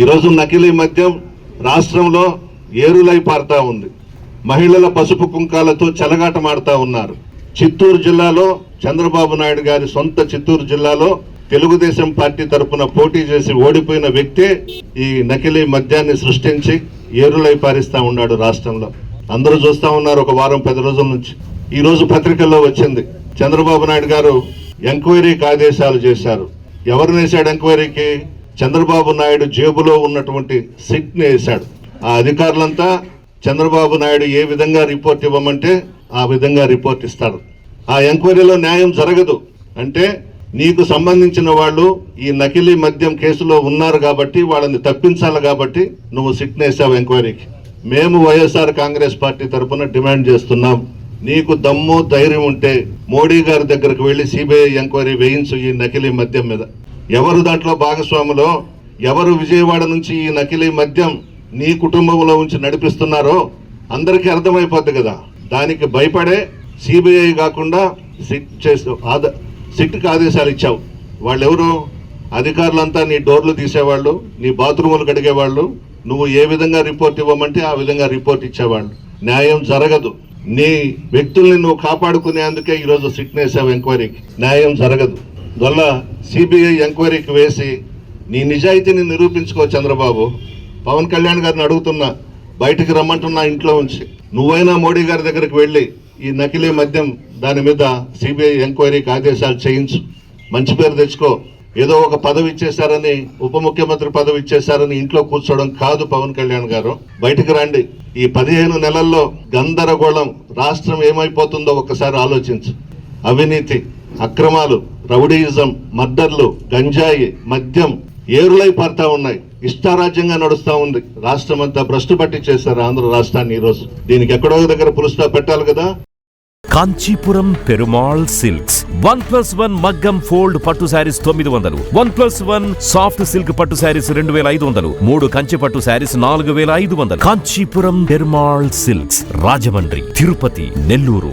ఈరోజు నకిలీ మద్యం రాష్ట్రంలో ఏరులై పారుతా ఉంది. మహిళల పసుపు కుంకాలతో చెలగాటమాడుతూ ఉన్నారు. చిత్తూరు జిల్లాలో చంద్రబాబు నాయుడు గారి సొంత చిత్తూరు జిల్లాలో తెలుగుదేశం పార్టీ తరపున పోటీ చేసి ఓడిపోయిన వ్యక్తే ఈ నకిలీ మద్యాన్ని సృష్టించి ఏరులై పారిస్తూ ఉన్నాడు రాష్ట్రంలో. అందరూ చూస్తూ ఉన్నారు ఒక వారం పది రోజుల నుంచి. ఈ రోజు పత్రికల్లో వచ్చింది. చంద్రబాబు నాయుడు గారు ఎంక్వైరీకి ఆదేశాలు చేశారు. ఎవరు వేశాడు ఎంక్వైరీకి? చంద్రబాబు నాయుడు జేబులో ఉన్నటువంటి సిట్ని వేశాడు. ఆ అధికారులంతా చంద్రబాబు నాయుడు ఏ విధంగా రిపోర్ట్ ఇవ్వమంటే ఆ విధంగా రిపోర్ట్ ఇస్తారు ఆ ఎంక్వైరీలో న్యాయం జరగదు. అంటే నీకు సంబంధించిన వాళ్ళు ఈ నకిలీ మద్యం కేసులో ఉన్నారు కాబట్టి వాళ్ళని తప్పించాలి కాబట్టి నువ్వు సిట్ వేసావు ఎంక్వైరీకి. మేము వైఎస్ఆర్ కాంగ్రెస్ పార్టీ తరఫున డిమాండ్ చేస్తున్నాం. నీకు దమ్ము ధైర్యం ఉంటే మోడీ గారి దగ్గరకు వెళ్ళి సిబిఐ ఎంక్వైరీ వేయించు ఈ నకిలీ మద్యం మీద. ఎవరు దాంట్లో భాగస్వాములో ఎవరు విజయవాడ నుంచి ఈ నకిలీ మద్యం నీ కుటుంబంలో ఉంచి నడిపిస్తున్నారో అందరికీ అర్థమైపోద్ది కదా. దానికి భయపడే సిబిఐ కాకుండా సిట్ చేస్తూ ఆదా సిట్కి ఆదేశాలు ఇచ్చావు. వాళ్ళు ఎవరు అధికారులంతా నీ డోర్లు తీసేవాళ్ళు నీ బాత్రూములు కడిగేవాళ్ళు నువ్వు ఏ విధంగా రిపోర్ట్ ఇవ్వమంటే ఆ విధంగా రిపోర్ట్ ఇచ్చేవాళ్ళు. న్యాయం జరగదు. నీ వ్యక్తుల్ని నువ్వు కాపాడుకునేందుకే ఈరోజు సిట్నేసావు ఎంక్వైరీకి. న్యాయం జరగదు. వల్ల సిబిఐ ఎంక్వైరీకి వేసి నీ నిజాయితీని నిరూపించుకో చంద్రబాబు. పవన్ కళ్యాణ్ గారిని అడుగుతున్నా బయటికి రమ్మంటున్నా ఇంట్లో ఉంచి. నువ్వైనా మోడీ గారి దగ్గరికి వెళ్ళి ఈ నకిలీ మద్యం దాని మీద సిబిఐ ఎంక్వైరీకి ఆదేశాలు చేయించు. మంచి పేరు తెచ్చుకో. ఏదో ఒక పదవి ఇచ్చేశారని ఉప ముఖ్యమంత్రి పదవి ఇచ్చేశారని ఇంట్లో కూర్చోవడం కాదు పవన్ కళ్యాణ్ గారు. బయటికి రండి. ఈ పదిహేను నెలల్లో గందరగోళం రాష్ట్రం ఏమైపోతుందో ఒక్కసారి ఆలోచించు. అవినీతి అక్రమాలు రౌడీయిజం మర్డర్లు గంజాయి మద్యం ఏరులై పడతా ఉన్నాయి. ఇష్టారాజ్యంగా నడుస్తూ ఉంది. రాష్ట్రం అంతా భ్రష్టు పట్టి చేశారు ఆంధ్ర రాష్ట్రాన్ని ఈరోజు. రోజు దీనికి ఎక్కడో ఒక దగ్గర పులుస్తా పెట్టాలి కదా? Kanchipuram Perumal silks. One plus one మగ్గం ఫోల్డ్ పట్టు శారీస్ తొమ్మిది వందలు. One plus one soft silk పట్టు శారీస్ రెండు వేల ఐదు వందలు. మూడు కంచి పట్టు శారీస్ నాలుగు వేల ఐదు వందలు. Kanchipuram Perumal silks. Rajahmundry Tirupati Nellore.